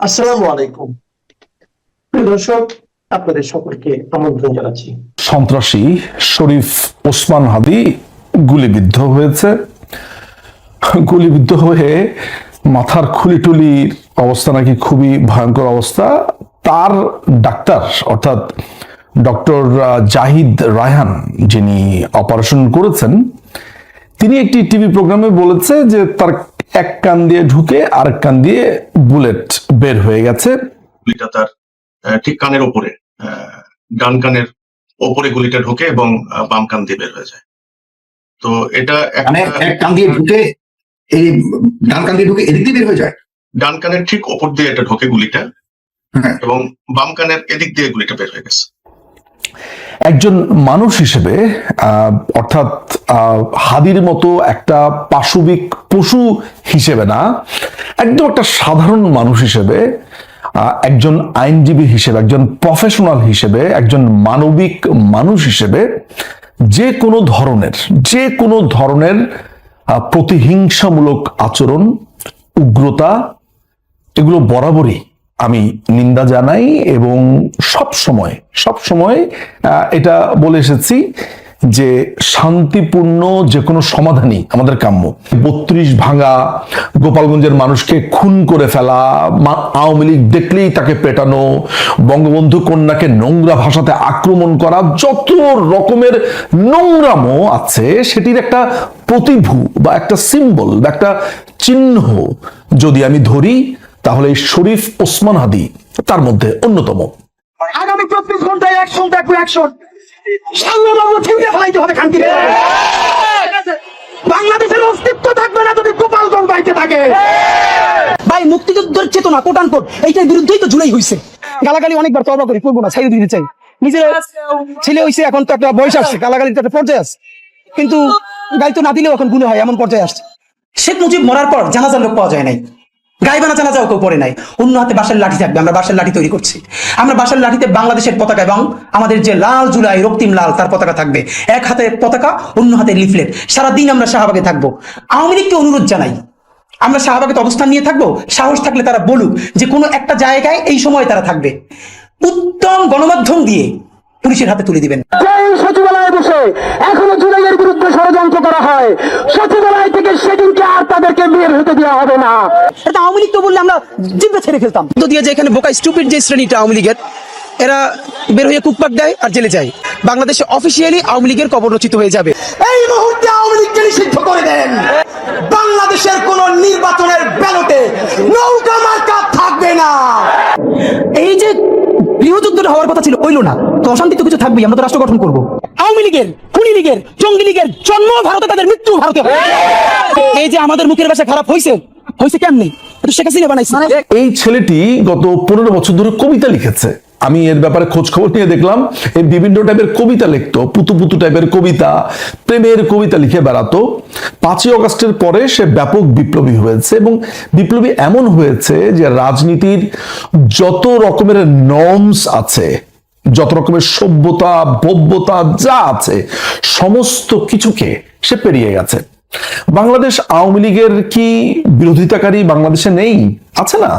আসসালামু আলাইকুম। দর্শক, আপনাদের সকলকে আমন্ত্রণ জানাচ্ছি। সন্ত্রাসী শরীফ ওসমান হাদি গুলিবিদ্ধ হয়েছে। গুলিবিদ্ধ হয়ে মাথার খুলিটুলির অবস্থা নাকি খুবই ভয়ঙ্কর অবস্থা। তার ডাক্তার, অর্থাৎ ডক্টর জাহিদ রায়হান, যিনি অপারেশন করেছেন, তিনি একটি টিভি প্রোগ্রামে বলেছে যে তার এক কান দিয়ে ঢুকে আরেক কান দিয়ে বুলেট বের হয়ে গেছে। গুলিটা তার ঠিক কানের ওপরে আহ, ডান কানের ওপরে গুলিটা ঢোকে এবং আহ, বাম কান দিয়ে বের হয়ে যায়। তো এটা মানে এক কান দিয়ে ঢুকে এই ডান কান দিয়ে ঢুকে এদিক দিয়ে বের হয়ে যায়? ডান কানের ঠিক ওপর দিয়ে এটা ঢোকে গুলিটা হ্যাঁ। এবং বাম কানের এদিক দিয়ে গুলিটা বের হয়ে গেছে। একজন মানুষ হিসেবে অর্থাৎ হাদির মতো একটা পাশবিক পশু হিসেবে না, একদম একটা সাধারণ মানুষ হিসেবে একজন আইনজীবী হিসেবে, একজন প্রফেশনাল হিসেবে, একজন মানবিক মানুষ হিসেবে যে কোনো ধরনের, যে কোনো ধরনের প্রতিহিংসামূলক আচরণ, উগ্রতা, এগুলো বরাবরই আমি নিন্দা জানাই এবং সব সময় সব সময় এটা বলে এসেছি যে শান্তিপূর্ণ যে কোনো সমাধানই আমাদের কাম্য। বত্রিশ ভাঙা গোপালগঞ্জের মানুষকে খুন করে ফেলা আওয়ামী লীগ দেখলেই তাকে পেটানো, বঙ্গবন্ধু কন্যাকে নোংরা ভাষাতে আক্রমণ করা, যত রকমের নোংরামো আছে, সেটির একটা প্রতিভূ বা একটা সিম্বল বা একটা চিহ্ন যদি আমি ধরি তাহলে শরীফ ওসমান হাদি তার মধ্যে অন্যতম। আগামী চব্বিশ ঘন্টায় অ্যাকশন দেখব অ্যাকশন সাল্লাবাবু ছিঁড়ে ফেলাইতে হবে খানকি বাংলাদেশের অস্তিত্ব থাকবে না যদি গোপালগঞ্জ বাইতে থাকে। ভাই মুক্তিযুদ্ধের চেতনা কোটান কোট এইটার বিরুদ্ধেই তো জুলাই হইছে। গালাগালি অনেকবার তবা করি করব না ছাইড়ে দিতে চাই। নিজের ছেলে হইছে এখন তো একটা বয়স আসছে গালাগালির তো একটা পর্যায়ে আছে। কিন্তু গাই তো না দিলেও এখন গুণে হয় এমন পর্যায়ে আসছে। শেখ মুজিব মরার পর জানাজার লোক পাওয়া যায় নাই। গাইবানা জানাজাও কেউ পড়ে নাই। অন্য হাতে বাসার লাঠি থাকবে, আমরা বাসার লাঠি তৈরি করছি। আমরা বাঁশের লাঠিতে বাংলাদেশের পতাকা এবং আমাদের যে লাল জুলাই, রক্তিম লাল, তার পতাকা থাকবে। এক হাতে পতাকা, অন্য হাতে লিফলেট। সারাদিন আমরা শাহবাগে থাকব। আওয়ামী লীগকে অনুরোধ জানাই, আমরা শাহবাগে অবস্থান নিয়ে থাকব। সাহস থাকলে তারা বলুক যে কোনো একটা জায়গায় এই সময় তারা থাকবে। উত্তম গণমাধ্যম দিয়ে পুলিশের হাতে তুলে দিবেন। সচিবালয়ে বসে এখনও জুলাইয়ের বিরুদ্ধে ষড়যন্ত্র করা হয়। সচিবালয় থেকে সেদিনকে আর তাদেরকে বের হতে দেওয়া হবে না। এটা আওয়ামী লীগ তো বললে আমরা ছেড়ে ফেলতাম। তো দিয়ে যে এখানে বোকা স্টুপিড যে শ্রেণীটা আওয়ামী লীগের এরা বের হয়ে কুকপাক দেয় আর জেলে যায়। বাংলাদেশে অফিসিয়ালি আওয়ামী লীগের কবর রচিত হয়ে যাবে। এই মুহূর্তে আওয়ামী লীগকে নিষিদ্ধ করে দেন। বাংলাদেশের কোন নির্বাচনের ব্যালটে নৌকা মার্কা থাকবে না এই যে হওয়ার কথা ছিল হইল না। তো অশান্তি তো কিছু থাকবেই আমরা তো রাষ্ট্র গঠন করব। আওয়ামী লীগের খুনি লীগের জঙ্গি লীগের জন্ম ভারতে তাদের মৃত্যু ভারতে এই যে আমাদের মুখের ভাষা খারাপ হয়েছে হয়েছে কেমনি? এটা শেখ হাসিনা বানাইছে। এই ছেলেটি গত পনেরো বছর ধরে কবিতা লিখেছে। আমি এর ব্যাপারে খোঁজ খবর নিয়ে দেখলাম, এই বিভিন্ন টাইপের কবিতা লিখতো, পুতু পুতু টাইপের কবিতা, প্রেমের কবিতা লিখে বেড়াতো। পাঁচই অগস্টের পরে সে ব্যাপক বিপ্লবী হয়েছে এবং বিপ্লবী এমন হয়েছে যে রাজনীতির যত রকমের নর্মস আছে, যত রকমের সভ্যতা, ভব্যতা যা আছে, সমস্ত কিছুকে সে পেরিয়ে গেছে। বাংলাদেশ আওয়ামী লীগের কি বিরোধিতাকারী বাংলাদেশে নেই? আছে না?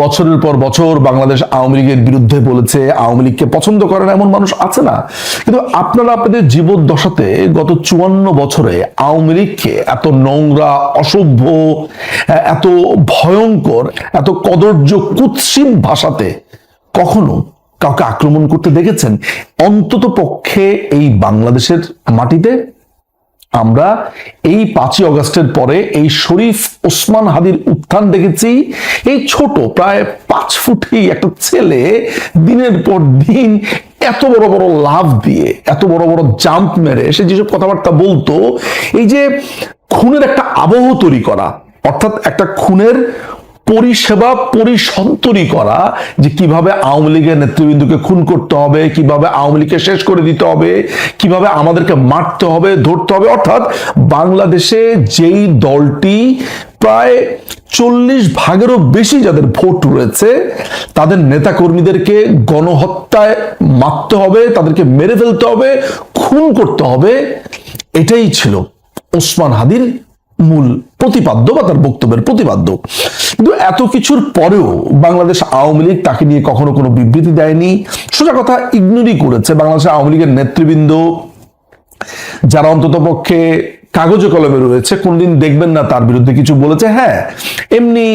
বছরের পর বছর বাংলাদেশ আওয়ামী লীগের বিরুদ্ধে বলেছে, আওয়ামী লীগকে পছন্দ করে না এমন মানুষ আছে না। কিন্তু আপনারা আপনাদের জীবদ্দশাতে গত চুয়ান্ন বছরে আওয়ামী লীগকে এত নোংরা, অসভ্য, এত ভয়ঙ্কর, এত কদর্য কুৎসিত ভাষাতে কখনো কাউকে আক্রমণ করতে দেখেছেন? অন্তত পক্ষে এই বাংলাদেশের মাটিতে আমরা এই পাঁচই অগস্টের পরে এই শরীফ ওসমান হাদির উত্থান দেখেছি। এই ছোট, প্রায় পাঁচ ফুটি একটা ছেলে দিনের পর দিন এত বড় বড় লাভ দিয়ে, এত বড় বড় জাম্প মেরে সে যেসব কথাবার্তা বলতো, এই যে খুনের একটা আবহ তৈরি করা, অর্থাৎ একটা খুনের পরিষেবা পরিসন্তরি করা, যে কীভাবে আওয়ামী লীগের নেতৃবৃন্দকে খুন করতে হবে, কীভাবে আওয়ামী লীগকে শেষ করে দিতে হবে, কীভাবে আমাদেরকে মারতে হবে, ধরতে হবে। অর্থাৎ বাংলাদেশে যেই দলটি প্রায় চল্লিশ ভাগেরও বেশি যাদের ভোট রয়েছে, তাদের নেতা কর্মীদেরকে গণহত্যায় মারতে হবে, তাদেরকে মেরে ফেলতে হবে, খুন করতে হবে, এটাই ছিল ওসমান হাদির মূল প্রতিপাদ্য বা তার বক্তব্যের প্রতিপাদ্য। কিন্তু এত কিছুর পরেও বাংলাদেশ আওয়ামী লীগ তাকে নিয়ে কখনো কোনো বিবৃতি দেয়নি। সোজা কথা, ইগনোরই করেছে বাংলাদেশ আওয়ামী লীগের নেতৃবৃন্দ, যারা অন্তত পক্ষে কাগজে কলমে রয়েছে, কোনদিন দেখবেন না তার বিরুদ্ধে কিছু বলেছে। হ্যাঁ এমনি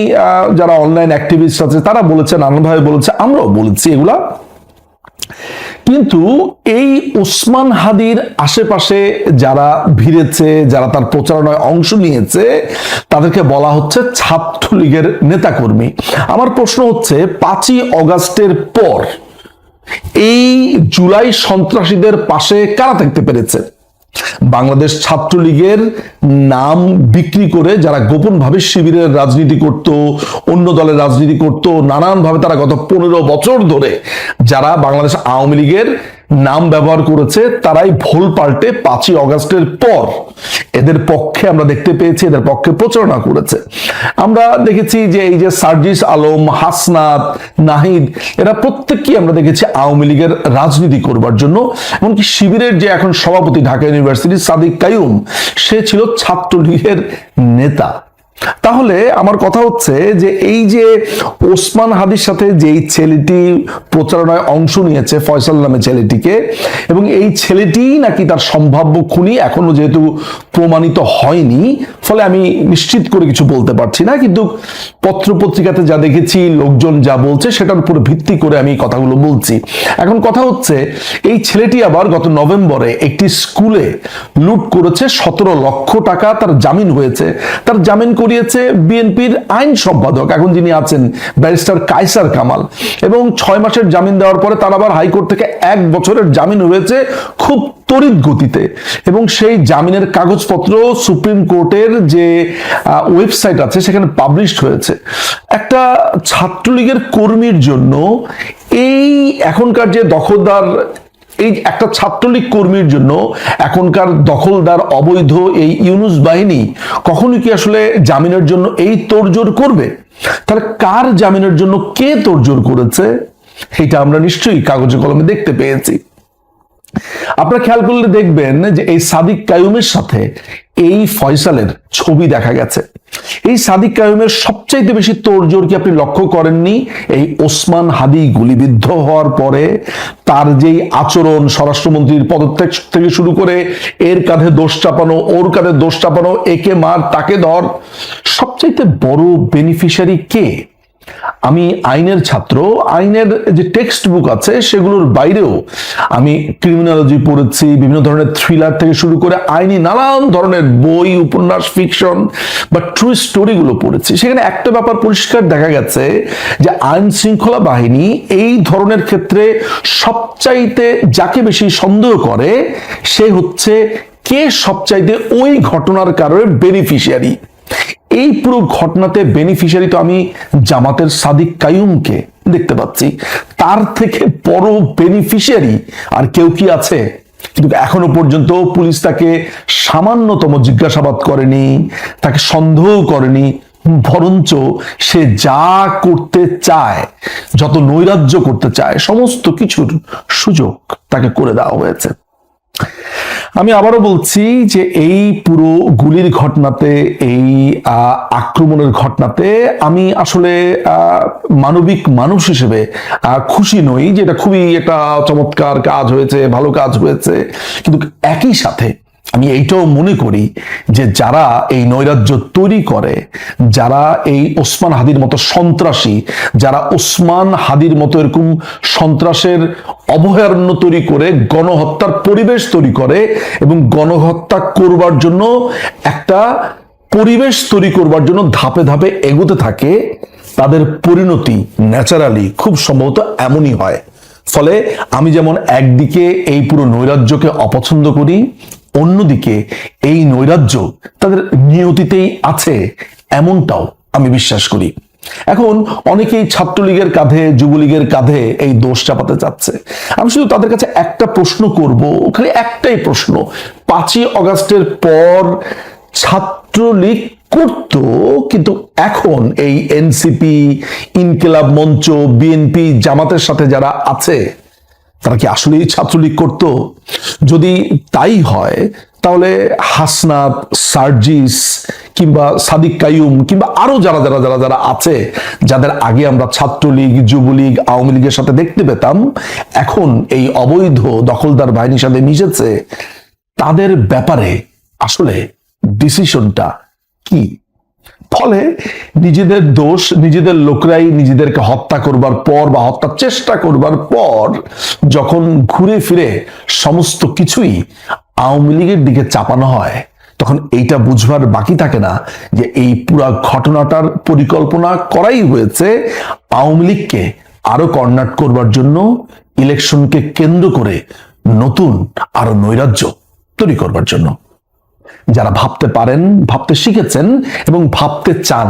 যারা অনলাইন অ্যাক্টিভিস্ট আছে, তারা বলেছে নানানভাবে বলেছে, আমরাও বলেছি এগুলা। কিন্তু এই উসমান হাদির আশেপাশে যারা ভিড়েছে, যারা তার প্রচারণায় অংশ নিয়েছে, তাদেরকে বলা হচ্ছে ছাত্রলীগের নেতাকর্মী। আমার প্রশ্ন হচ্ছে, পাঁচই অগাস্টের পর এই জুলাই সন্ত্রাসীদের পাশে কারা থাকতে পেরেছে? বাংলাদেশ ছাত্রলীগের নাম বিক্রি করে যারা গোপনভাবে শিবিরের রাজনীতি করত, অন্য দলের রাজনীতি করত, নানানভাবে তারা গত পনেরো বছর ধরে যারা বাংলাদেশ আওয়ামী লীগের নাম ব্যবহার করেছে, তারাই ভোল পাল্টে পাঁচই অগাস্টের পর এদের পক্ষে আমরা দেখতে পেয়েছি, এদের পক্ষে প্রচারণা করেছে। আমরা দেখেছি যে এই যে সার্জিস আলম, হাসনাত, নাহিদ, এরা প্রত্যেককেই আমরা দেখেছি আওয়ামী লীগের রাজনীতি করবার জন্য। এমনকি শিবিরের যে এখন সভাপতি ঢাকা ইউনিভার্সিটির সাদিক কায়ুম সে ছিল ছাত্রলীগের নেতা। তাহলে আমার কথা হচ্ছে যে এই যে ওসমান হাদির সাথে যেই ছেলেটি প্রচারণায় অংশ নিয়েছে ফয়সাল নামে ছেলেটিকে, এবং এই ছেলেটিই নাকি তার সম্ভাব্য খুনি, এখনও যেহেতু প্রমাণিত হয়নি ফলে আমি নিশ্চিত করে কিছু বলতে পারছি না, কিন্তু পত্র পত্রিকাতে যা দেখেছি, লোকজন যা বলছে, সেটার উপর ভিত্তি করে আমি কথাগুলো বলছি। এখন কথা হচ্ছে, এই ছেলেটি আবার গত নভেম্বরে একটি স্কুলে লুট করেছে, সতেরো লক্ষ টাকা তার জামিন হয়েছে। তার জামিন করিয়েছে বিএনপির আইন সম্পাদক, এখন যিনি আছেন ব্যারিস্টার কায়সার কামাল। এবং ছয় মাসের জামিন দেওয়ার পরে তার আবার হাইকোর্ট থেকে এক বছরের জামিন হয়েছে খুব তড়িৎ গতিতে। এবং সেই জামিনের কাগজপত্র সুপ্রিম কোর্টের যে ওয়েবসাইট আছে সেখানে পাবলিশড হয়েছে। একটা ছাত্রলীগের কর্মীর জন্য এই এখনকার যে দখলদার, এই একটা ছাত্রলীগ কর্মীর জন্য এখনকার দখলদার অবৈধ এই ইউনুস বাহিনী কখনো কি আসলে জামিনের জন্য এই তোড়জোড় করবে? তাহলে কার জামিনের জন্য কে তোড়জোড় করেছে? এটা আমরা নিশ্চয়ই কাগজে কলমে দেখতে পেয়েছি। আপনারা খেয়াল করলে দেখবেন যে এই সাদিক কায়ুমের সাথে এই ফয়সালের ছবি দেখা গেছে। এই সাদিক কায়ুমের সবচাইতে বেশি তোড়জোড় কি আপনি লক্ষ্য করেননি? এই ওসমান হাদি গুলিবিদ্ধ হওয়ার পরে তার যেই আচরণ স্বরাষ্ট্রমন্ত্রীর পদত্যাগ থেকে শুরু করে এর কাঁধে দোষ চাপানো, ওর কাঁধে দোষ চাপানো, একে মার, তাকে ধর, সবচাইতে বড় বেনিফিশিয়ারি কে? আমি আইনের ছাত্র, আইনের যে টেক্সট বুক আছে সেগুলোর বাইরেও আমি ক্রিমিনোলজি পড়েছি, বিভিন্ন ধরনের থ্রিলার থেকে শুরু করে আইনি নানান ধরনের বই, উপন্যাস ফিকশন বা ট্রু স্টোরিগুলো পড়েছি। সেখানে একটা ব্যাপার পরিষ্কার দেখা গেছে যে আইন শৃঙ্খলা বাহিনী এই ধরনের ক্ষেত্রে সবচাইতে যাকে বেশি সন্দেহ করে সে হচ্ছে কে সবচাইতে ওই ঘটনার কারণে বেনিফিশিয়ারি এই পুরো ঘটনাতে বেনিফিশিয়ারি তো আমি জামাতের সাদিক কায়ুমকে দেখতে পাচ্ছি। তার থেকে বড় বেনিফিশিয়ারি আর কেউ কি আছে? কিন্তু এখনও পর্যন্ত পুলিশ তাকে সামান্যতম জিজ্ঞাসাবাদ করেনি, তাকে সন্দেহ করেনি, বরঞ্চ সে যা করতে চায়, যত নৈরাজ্য করতে চায়, সমস্ত কিছুর সুযোগ তাকে করে দেওয়া হয়েছে। আমি আবারও বলছি যে এই পুরো গুলির ঘটনাতে, এই আক্রমণের ঘটনাতে আমি আসলে মানবিক মানুষ হিসেবে খুশি নই যে এটা খুবই একটা চমৎকার কাজ হয়েছে, ভালো কাজ হয়েছে। কিন্তু একই সাথে আমি এইটাও মনে করি যে যারা এই নৈরাজ্য তৈরি করে, যারা এই ওসমান হাদির মতো সন্ত্রাসী, যারা ওসমান হাদির মতো এরকম সন্ত্রাসের অভয়ারণ্য তৈরি করে, গণহত্যার পরিবেশ তৈরি করে এবং গণহত্যা করবার জন্য একটা পরিবেশ তৈরি করবার জন্য ধাপে ধাপে এগোতে থাকে, তাদের পরিণতি ন্যাচারালি খুব সম্ভবত এমনই হয়। ফলে আমি যেমন একদিকে এই পুরো নৈরাজ্যকে অপছন্দ করি অন্যদিকে এই নৈরাজ্য তাদের নিয়তিতেই আছে, এমনটাও আমি বিশ্বাস করি। এখন অনেকেই ছাত্রলীগের কাঁধে, যুবলীগের কাঁধে এই দোষ চাপাতে চাচ্ছে। আমি শুধু তাদের কাছে একটা প্রশ্ন করব, খালি একটাই প্রশ্ন। পাঁচই অগাস্টের পর ছাত্রলীগ করত, কিন্তু এখন এই এনসিপি, ইনকিলাব মঞ্চ, বিএনপি জামাতের সাথে যারা আছে, তারা কি আসলেই ছাত্রলীগ করত? যদি তাই হয়, তাহলে হাসনাত, সার্জিস কিংবা সাদিক কায়ুম কিংবা আরও যারা যারা যারা যারা আছে, যাদের আগে আমরা ছাত্রলীগ, যুবলীগ, আওয়ামী লীগের সাথে দেখতে পেতাম, এখন এই অবৈধ দখলদার বাহিনীর সাথে মিশেছে, তাদের ব্যাপারে আসলে ডিসিশনটা কি? ফলে নিজেদের দোষ, নিজেদের লোকরাই নিজেদেরকে হত্যা করবার পর বা হত্যার চেষ্টা করবার পর যখন ঘুরে ফিরে সমস্ত কিছুই আওয়ামী লীগের দিকে চাপানো হয়, তখন এইটা বুঝবার বাকি থাকে না যে এই পুরা ঘটনাটার পরিকল্পনা করাই হয়েছে আওয়ামী লীগকে আরও কর্নাট করবার জন্য, ইলেকশনকে কেন্দ্র করে নতুন আরও নৈরাজ্য তৈরি করবার জন্য। যারা ভাবতে পারেন, ভাবতে শিখেছেন এবং ভাবতে চান,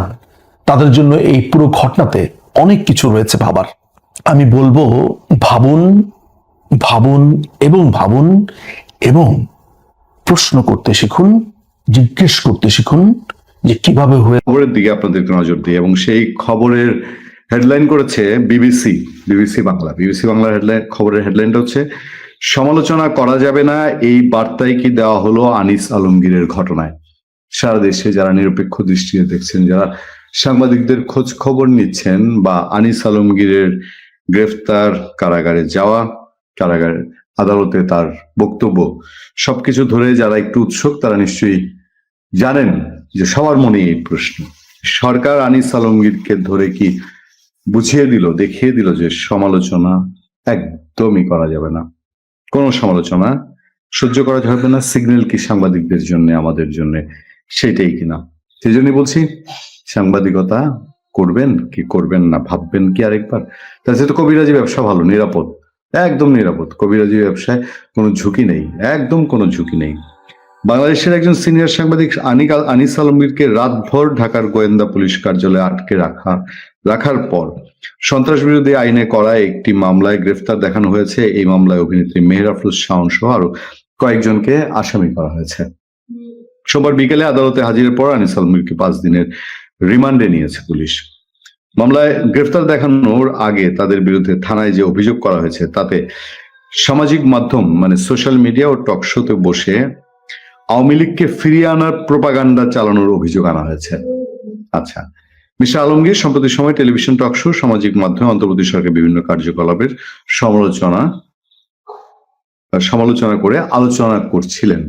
তাদের জন্য এই পুরো ঘটনাতে অনেক কিছু রয়েছে ভাবার। আমি বলব, ভাবুন ভাবুন এবং ভাবুন এবং প্রশ্ন করতে শিখুন, জিজ্ঞেস করতে শিখুন যে কীভাবে হয়ে খবরের দিকে আপনাদেরকে নজর দিই এবং সেই খবরের হেডলাইন করেছে বিবিসি বিবিসি বাংলা। বিবিসি বাংলার হেডলাইন খবরের হেডলাইনটা হচ্ছে সমালোচনা করা যাবে না। এই বার্তাই কি দেওয়া হলো আনিস আলমগীরের ঘটনায়? সারা দেশে যারা নিরপেক্ষ দৃষ্টিতে দেখছেন, যারা সাংবাদিকদের খোঁজ খবর নিচ্ছেন বা আনিস আলমগীরের গ্রেফতার কারাগারে যাওয়া, কারাগার আদালতে তার বক্তব্য, সবকিছু ধরে যারা একটু উৎসুক, তারা নিশ্চয়ই জানেন যে সবার মনে এই প্রশ্ন। সরকার আনিস আলমগীরকে ধরে কি বুঝিয়ে দিল, দেখিয়ে দিল যে সমালোচনা একদমই করা যাবে না। কোনো সমালোচনা সহ্য করা যাবে না সিগন্যাল কি সাংবাদিকদের জন্য, আমাদের জন্য? সেটাই কিনা। সেই জন্যই বলছি, সাংবাদিকতা করবেন কি করবেন না, ভাববেন কি আরেকবার? তাছাড়া তো কবিরাজি ব্যবসা ভালো, নিরাপদ। একদম নিরাপদ। কবিরাজি ব্যবসায় কোনো ঝুঁকি নেই, একদম কোনো ঝুঁকি নেই। বাংলাদেশের একজন সিনিয়র সাংবাদিক আনিক আনিস আলমগীরকে রাতভর ঢাকার গোয়েন্দা পুলিশ কার্যালয়ে আটকে রাখা রাখার পর সন্ত্রাস বিরোধী আইনে করা একটি মামলায় গ্রেফতার দেখানো হয়েছে। এই মামলায় অভিনেত্রী মেহরাফুল শাওন সহ আরও কয়েকজনকে আসামি করা হয়েছে। সোমবার বিকেলে আদালতে হাজিরের পর আনিস আলমগীরকে পাঁচ দিনের রিমান্ডে নিয়েছে পুলিশ। মামলায় গ্রেফতার দেখানোর আগে তাদের বিরুদ্ধে থানায় যে অভিযোগ করা হয়েছে, তাতে সামাজিক মাধ্যম মানে সোশ্যাল মিডিয়া ও টক শোতে বসে আওয়ামী লীগকে ফিরিয়ে আনার প্রোপাগান্ডা চালানোর অভিযোগ আনা হয়েছে। আচ্ছা মিস্টার আলমগীর, সম্প্রতি সময় টেলিভিশন টক শো, সামাজিক মাধ্যমে অন্তর্বর্তী সরকারের বিভিন্ন কার্যকলাপের সমালোচনা সমালোচনা করে আলোচনা করছিলেন।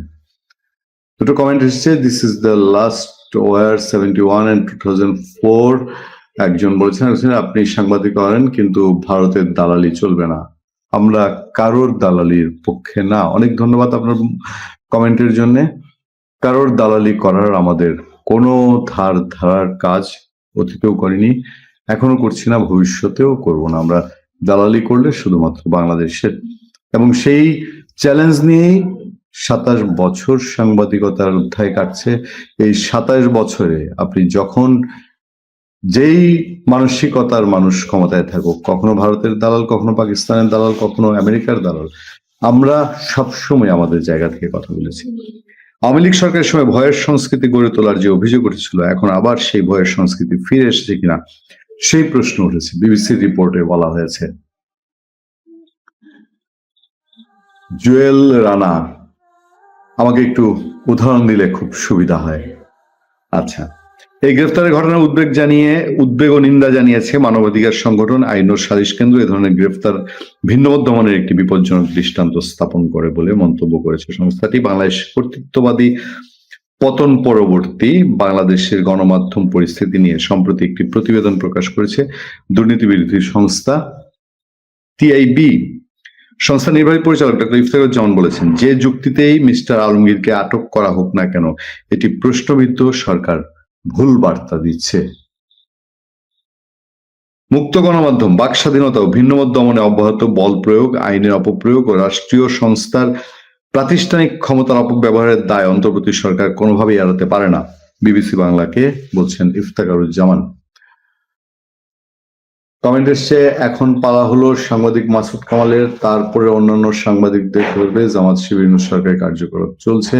দুটো কমেন্ট এসেছে this is the last war seventy one and two thousand four একজন বলেছেন, আপনি সাংবাদিক করেন কিন্তু ভারতের দালালি চলবে না। আমরা কারোর দালালির পক্ষে না। অনেক ধন্যবাদ আপনার কমেন্টের জন্য। কারোর দালালি করার আমাদের কোনো ধার ধারার কাজ অতীতেও করিনি, এখনও করছি না, ভবিষ্যতেও করব না। আমরা দালালি করলে শুধুমাত্র বাংলাদেশের। এবং সেই চ্যালেঞ্জ নিয়েই সাতাশ বছর সাংবাদিকতার অধ্যায় কাটছে। এই সাতাশ বছরে আপনি যখন যেই মানসিকতার মানুষ ক্ষমতায় থাকুক, কখনো ভারতের দালাল, কখনো পাকিস্তানের দালাল, কখনো আমেরিকার দালাল, আমরা সবসময় আমাদের জায়গা থেকে কথা বলেছি। আওয়ামী লীগ সরকারের সময় ভয়ের সংস্কৃতি গড়ে তোলার যে অভিযোগ উঠেছিল, এখন আবার সেই ভয়ের সংস্কৃতি ফিরে এসেছে কিনা, সেই প্রশ্ন উঠেছে বিবিসির রিপোর্টে বলা হয়েছে। জুয়েল রানা, আমাকে একটু উদাহরণ দিলে খুব সুবিধা হয়। আচ্ছা। এই গ্রেফতারের ঘটনার উদ্বেগ জানিয়ে, উদ্বেগ ও নিন্দা জানিয়েছে মানবাধিকার সংগঠন আইন ও সালিশ কেন্দ্র। এ ধরনের গ্রেফতার ভিন্নবদ্ধ মানের একটি বিপজ্জনক দৃষ্টান্ত স্থাপন করে বলে মন্তব্য করেছে সংস্থাটি। বাংলাদেশ কর্তৃত্ববাদী পতন পরবর্তী বাংলাদেশের গণমাধ্যম পরিস্থিতি নিয়ে সম্প্রতি একটি প্রতিবেদন প্রকাশ করেছে দুর্নীতি বিরোধী সংস্থা টিআইবি সংস্থা নির্বাহী পরিচালক ডক্টর ইফতারুজ্জামান বলেছেন, যে যুক্তিতেই মিস্টার আলমগীরকে আটক করা হোক না কেন, এটি প্রশ্নবিদ্ধ সরকার ভুল বার্তা দিচ্ছে। মুক্ত গণমাধ্যম বাক স্বাধীনতা ও ভিন্নমত দমনে অব্যাহত বল প্রয়োগ, আইনের অপপ্রয়োগ ও রাষ্ট্রীয় সংস্থার প্রাতিষ্ঠানিক ক্ষমতার অপব্যবহারের দায় অন্তর্বর্তী সরকার কোনোভাবেই এড়াতে পারে না, বিবিসি বাংলাকে বলছেন ইফতাকারুজ্জামান। কমেন্ট এসছে, এখন পালা হলো সাংবাদিক মাসুদ কামালের, তারপরে অন্যান্য সাংবাদিকদের ধরবে জামাত শিবির সরকারের কার্যকলাপ চলছে।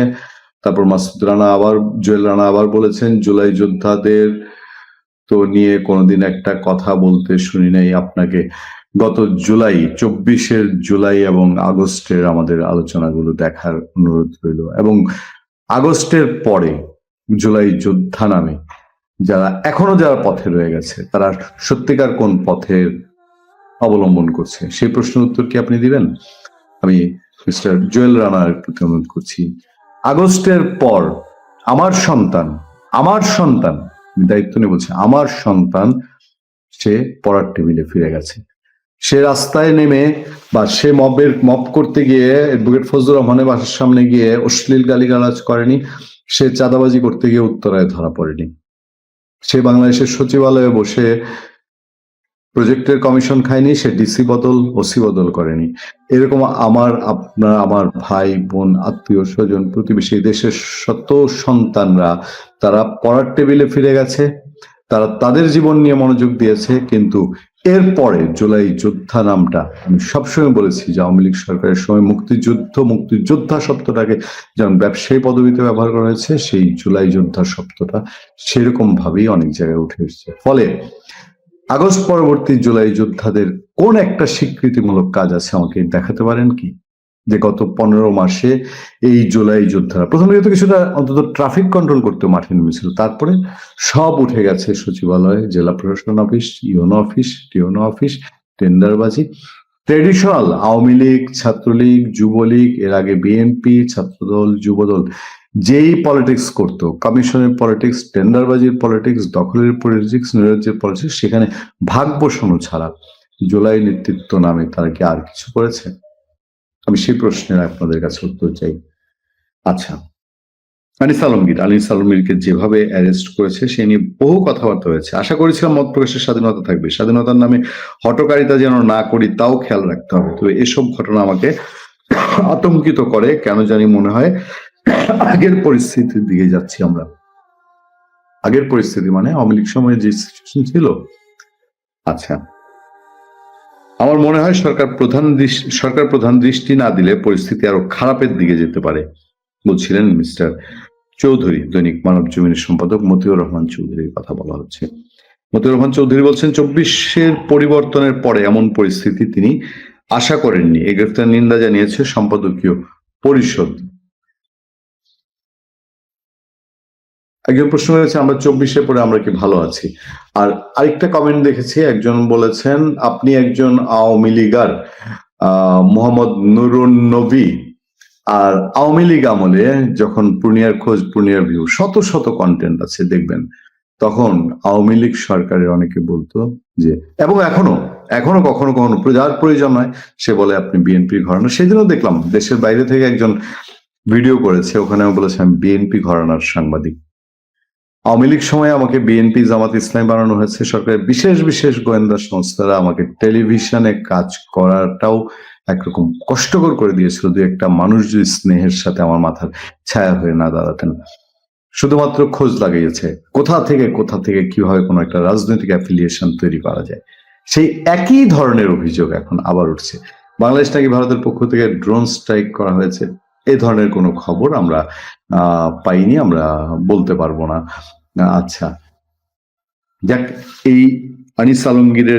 তারপর মাসুদ রানা আবার, জুয়েল রানা আবার বলেছেন, জুলাই যোদ্ধাদের তো নিয়ে কোনোদিন একটা কথা বলতে শুনি নাই আপনাকে। গত জুলাই, চব্বিশের জুলাই এবং আগস্টের আমাদের আলোচনাগুলো দেখার অনুরোধ রইল এবং আগস্টের পরে জুলাই যোদ্ধা নামে যারা এখনও যারা পথে রয়ে গেছে, তারা সত্যিকার কোন পথের অবলম্বন করছে? সেই প্রশ্নের উত্তর কি আপনি দিবেন? আমি মিস্টার জুয়েল রানার প্রতি অনুরোধ করছি। আগস্টের পর আমার সন্তান আমার সন্তান দায়িত্ব নিয়ে বলছি, আমার সন্তান, সে পড়ার টেবিলে ফিরে গেছে। সে রাস্তায় নেমে বা সে মবের, মব করতে গিয়ে অ্যাডভোকেট ফজলুর রহমানের বাসার সামনে গিয়ে অশ্লীল গালিগালাজ করেনি, সে চাঁদাবাজি করতে গিয়ে উত্তরায় ধরা পড়েনি। সে বাংলাদেশের সচিবালয়ে বসে প্রজেক্টের কমিশন খায়নি, সে ডিসি বদল ওসি বদল করেনি। এরকম আমার, আপনার, আমার ভাই, বোন, আত্মীয়, স্বজন, প্রতিবেশী, দেশের শত সন্তানরা, তারা পড়ার টেবিলে ফিরে গেছে, তারা তাদের জীবন নিয়ে মনোযোগ দিয়েছে, কিন্তু এরপরে জুলাই যোদ্ধা নামটা আমি সবসময় বলেছি যে আওয়ামী লীগ সরকারের সময় মুক্তিযুদ্ধ, মুক্তিযোদ্ধা শব্দটাকে যেমন ব্যবসায়ী পদবিতে ব্যবহার করা হয়েছে, সেই জুলাই যোদ্ধা শব্দটা সেরকম ভাবেই অনেক জায়গায় উঠে এসেছে। ফলে আগস্ট পরবর্তী জুলাই যোদ্ধাদের কোন একটা স্বীকৃতিমূলক কাজ আছে আমাকে দেখাতে পারেন কি? যে গত পনেরো মাসে এই জুলাই যোদ্ধারা, প্রথমে তো কিছুটা অন্তত ট্রাফিক কন্ট্রোল করতে মাঠে নেমেছিল, তারপরে সব উঠে গেছে সচিবালয়, জেলা প্রশাসন অফিস, ইউনো অফিস, টিউনো অফিস, টেন্ডারবাজি। ট্রেডিশনাল আওয়ামী লীগ, ছাত্রলীগ, যুবলীগ, এর আগে বিএনপি, ছাত্রদল, যুবদল যেই পলিটিক্স করতো কমিশনের পলিটিক্স টেন্ডারবাজির পলিটিক্স দখলের পলিটিক্স নৈরাজ্যের পলিটিক্স সেখানে ভাগ বসানো ছাড়া জুলাই নেতৃত্ব নামে তারা কি আর কিছু করেছে? আমি সেই প্রশ্নের আপনাদের কাছে উত্তর চাই। আচ্ছা আনিস আলমগীর, আনিস আলমগীরকে যেভাবে অ্যারেস্ট করেছে, সে নিয়ে বহু কথাবার্তা হয়েছে। আশা করেছিলাম মত প্রকাশের স্বাধীনতা থাকবে। স্বাধীনতার নামে হটকারিতা যেন না করি, তাও খেয়াল রাখতে হবে। তবে এসব ঘটনা আমাকে আতঙ্কিত করে, কেন জানি মনে হয় আগের পরিস্থিতির দিকে যাচ্ছি আমরা। আগের পরিস্থিতি মানে আওয়ামী লীগ সময়ে যে সিচুয়েশন ছিল। আচ্ছা। আমার মনে হয় সরকার প্রধান সরকার প্রধান দৃষ্টি না দিলে পরিস্থিতি আরও খারাপের দিকে যেতে পারে, বলছিলেন মিস্টার চৌধুরী, দৈনিক মানব জমিনের সম্পাদক মতিউর রহমান চৌধুরীর কথা বলা হচ্ছে। মতিউর রহমান চৌধুরী বলছেন, চব্বিশের পরিবর্তনের পরে এমন পরিস্থিতি তিনি আশা করেননি। এই গ্রেফতার নিন্দা জানিয়েছে সম্পাদকীয় পরিষদ একজন প্রশ্ন করেছে, আমরা চব্বিশে পরে আমরা কি ভালো আছি? আর আরেকটা কমেন্ট দেখেছি, একজন বলেছেন, আপনি একজন আওয়ামী লীগার মোহাম্মদ নুরুন নবী। আর আওয়ামী লীগ আমলে যখন পূর্ণিয়ার খোঁজ, পূর্ণিয়ার ভিউ শত শত কন্টেন্ট আছে, দেখবেন। তখন আওয়ামী লীগ সরকারের অনেকে বলতো যে, এবং এখনও এখনও কখনো কখনো যার প্রয়োজন হয়, সে বলে, আপনি বিএনপি ঘরানা। সেদিনও দেখলাম, দেশের বাইরে থেকে একজন ভিডিও করেছে ওখানে বলেছি, আমি বিএনপি ঘরানার সাংবাদিক। আওয়ামী লীগ সময় আমাকে বিএনপি, জামাত ইসলাম বানানো হয়েছে। সরকারের বিশেষ বিশেষ গোয়েন্দা সংস্থারা আমাকে টেলিভিশনে কাজ করাটাও একরকম কষ্টকর করে দিয়েছিল। দু একটা মানুষ যদি স্নেহের সাথে আমার মাথার ছায়া হয়ে না দাঁড়াতেন। শুধুমাত্র খোঁজ লাগিয়েছে কোথা থেকে কোথা থেকে কীভাবে কোনো একটা রাজনৈতিক অ্যাফিলিয়েশন তৈরি করা যায়। সেই একই ধরনের অভিযোগ এখন আবার উঠছে। বাংলাদেশ নাকি ভারতের পক্ষ থেকে ড্রোন স্ট্রাইক করা হয়েছে। এ ধরনের কোনো খবর আমরা পাইনি আমরা বলতে পারব না। আচ্ছা যাক এই আনিস আলমগীরের